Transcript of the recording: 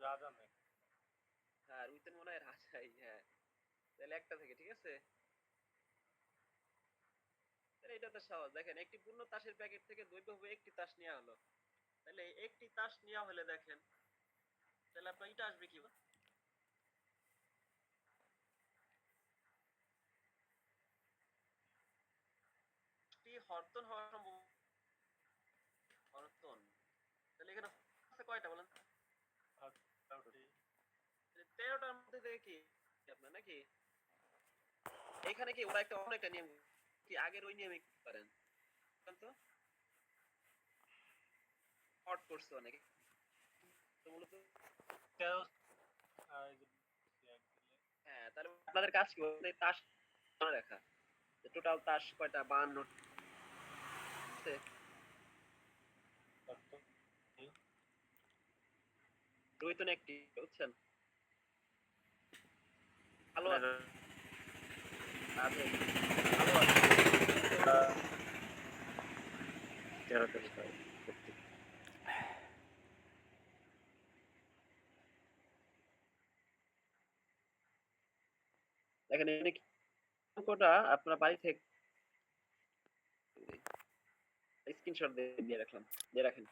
রাজা নেই। হ্যাঁ রুইতেন মনে হয় রাজাই হ্যাঁ। তাহলে একটা থেকে, ঠিক আছে? তাহলে এটা তো সহজ। দেখেন, একটি পূর্ণ তাসের প্যাকেট থেকে দৈবভাবে একটি তাস নেওয়া হলো। তাহলে একটি তাস নেওয়া হলে দেখেন, তাহলে আপনার এটা আসবে কি? হরতন হওয়ার সম্ভব হরতন। তাহলে এখানে কয়টা বলেন? তেরোটার মধ্যে থেকে কি আপনার নাকি? এখানে কি ওরা একটা অনেকটা নিয়ম কি আগের ওই নিয়মে কি করেন? তো। হট করছে অনেকে। তো মূলত হ্যাঁ তাহলে আপনাদের কাজ কি? বলতে তাস রাখা। টোটাল তাস কয়টা? বান্ন? রোহিতন একটি বুঝছেন ভালো আছে আছে, ভালো আছে তেরোটা ছয় দেখেন এখানে অঙ্কটা আপনার বাড়ি থেকে স্ক্রিনশট দিয়ে রাখলাম দিয়ে রাখেন।